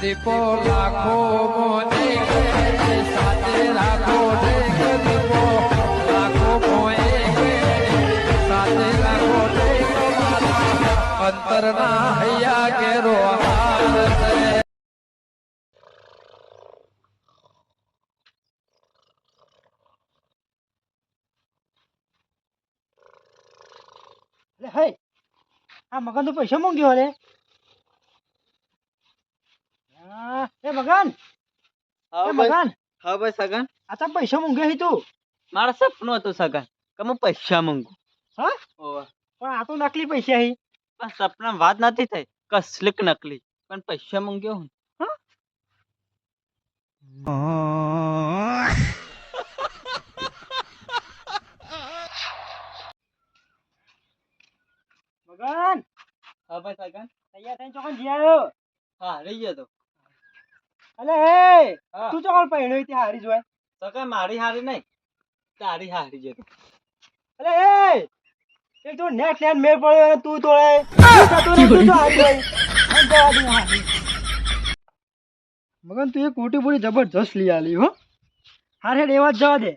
દીપો લાખો મોને સાથે રાખો દીપો. લાખો મોએ સાથે આ મકાન તો પૈસા માંગ્યો રે આ, એ મગન એ મગન હા ભાઈ સગન આ તો પૈસા માંગ્યો હે તું મારા સપનું હતું સગન કે હું પૈસા માંગુ હા ઓવે. પણ આ તો નકલી પૈસા હે પણ સપના વાત નથી થઈ કસલીક નકલી પણ પૈસા માંગ્યો હું મગન હા ભાઈ સગન તૈયાર થઈને ચોકન જી આવ્યો હા રહી ગયો તો અલે હે. તું તું કોણ પહેણ્યો ત્યાં હારી જોય? સગન મારી હારી નહીં. તારી હારી જે અલે હે એક તો નેટ લેન મેળ પડ્યો અને તું તોડે તું તું તો હારી જોય. આમ જવા દે હારી. મગન તું એ કોટી પૂરી જબરજસ્ત લઈ આલી હો. હારે હેડ એવા જ જવા દે.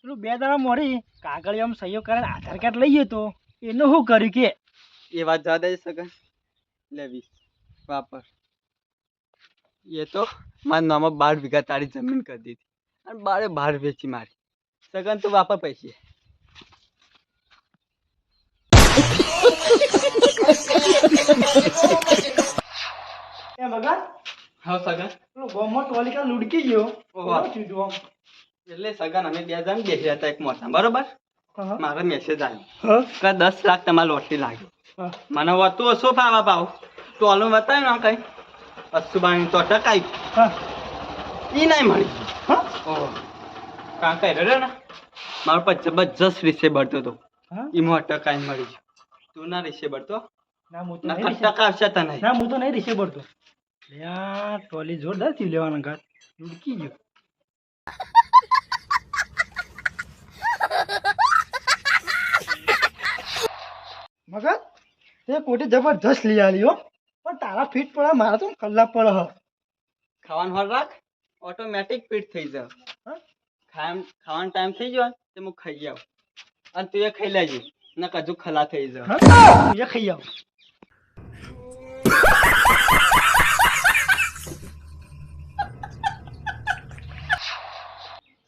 પેલું બે દાડા મોરી આમ સહયોગ કરે આધાર કાર્ડ લઈએ તો એનું શું કર્યું કે? એ વાત જવા દે સગન. લેવી. વાપર. એ તો મારા નામાં બાર વીઘા તારી જમીન કરી દીધી. અને બારે બાર વેચી મારી. સગન તું વાપર પૈસે. મગન? હા સગન. ગોમો ટોલિકા લુડકી ગયો? એટલે સગન અમે બે જણ બેસી હતા એક મોટા. બરોબર? હા, મારે મેસેજ આવ્યો. કે દસ લાખ તમારે લોટરી લાગ્યો. મને વતું ઓછો ફાવા પાવ ટોલું બતાવ્યું ને કઈ. અસુબાની તો ટકાઈ ઈ નહીં મળી. હા, રડે કાં કઈ રહ્યો ને? મારો પર જબરજસ્ત વિશે બળતો હતો. હા. એમાં ટકાઈ મળી ગયો. તું ના બળતો? રીસે- ટકા આવશે તને ના હું તો નહીં રીસે ટોલી જોરદારથી લેવાના ઘાટ. ગયો. મગન તે કોટી જબરજસ્ત લઈ આલી હો. પણ તારા ફીટ પડે મારા તો કલાક પડે હ ખાવાનું હોર રાખ ઓટોમેટિક ફિટ થઈ જાવ હા? ખાવાનું ખાવાનો ટાઈમ થઈ ગયો ને તો હું ખાઈ જાઉં અને તું એ ખાઈ લેજે ને કજુ ખલા થઈ જાવ હા? તું એ ખાઈ આવ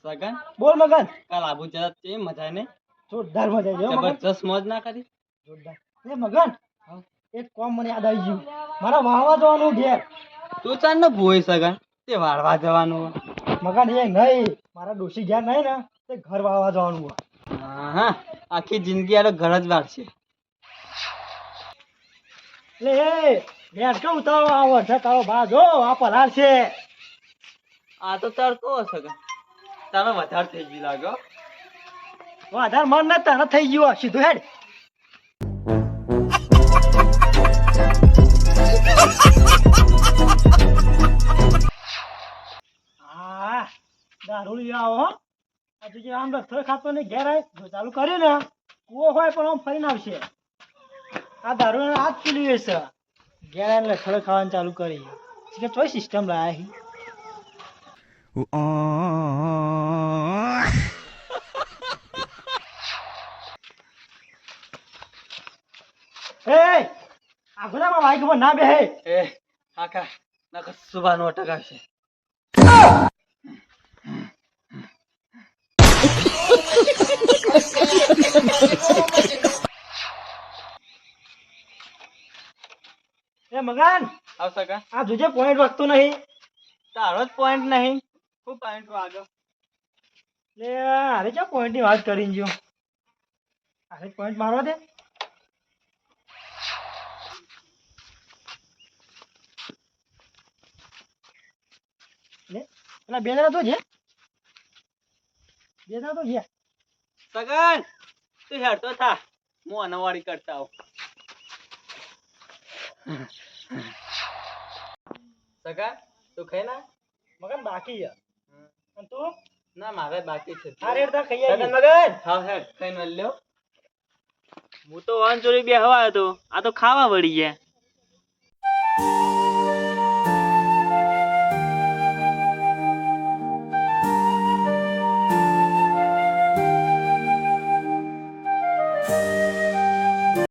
સગન બોલ મગન કાલ આબુ જરા તે મજા નહીં જોરદાર મજા આવી ગઈ હો મગન જબરજસ્ત મોજ ના કરી જોરદાર એ મગન એક કોમ મને યાદ આવી ગયું. મારા વાળવા જવાનું ઘેર. તું ચાલ ને ભૂઈ સગન તે વાળવા જવાનું મગન એ નહીં. મારા ડોશી ઘેર નહીં ને તે ઘર વાળવા જવાનું હા આખી જિંદગી આરો ઘર જ વાળશે. લે ઘેર કેવું ઉતારો આવો? છે તારો બા જો આ પલાર છે આ તો તાર તો સગન તારો વધાર થઈ ગયું લાગ્યો વધારે મન ન તને થઈ ગયું સીધું હેડ. દારૂ આવો જે આમ રસ્તો ખાતો ને ઘેર આય ચાલુ કર્યું ને કૂવો હોય પણ આમ ફરીને આવશે. આ દારૂ હાથ પીલી છે. ઘેર આવીને લથડો ખાવાનું ચાલુ કરી. કે ચોઈ સિસ્ટમ લાયા હી. એ આગળમાં બાઈકમાં ના બેહે. એ કાકા નકર સુબાનો ટકાશે એ મગન આવ સગન આ જોજે પોઈન્ટ વાગતો નહીં. તારો જ પોઈન્ટ નહીં. હું પોઈન્ટ વાગ્યો? લે અરે ચા પોઈન્ટની વાત કરીને જો. અરે પોઈન્ટ મારવા દે. લે. પેલા બે જણા તો છે બે જણા તો છે સગન તું હેડતો થા. હું અનવાડી કરતા આવું. સગન તું ખાઈ ના મગન બાકી છે. અને તું? ના મારે બાકી છે. રેડ તા ખાઈ આવી મગન? હા હેડ ખાઈ લ્યો. હું તો વાંચોરી બે હવા હતો આ તો ખાવા વળી ગયા.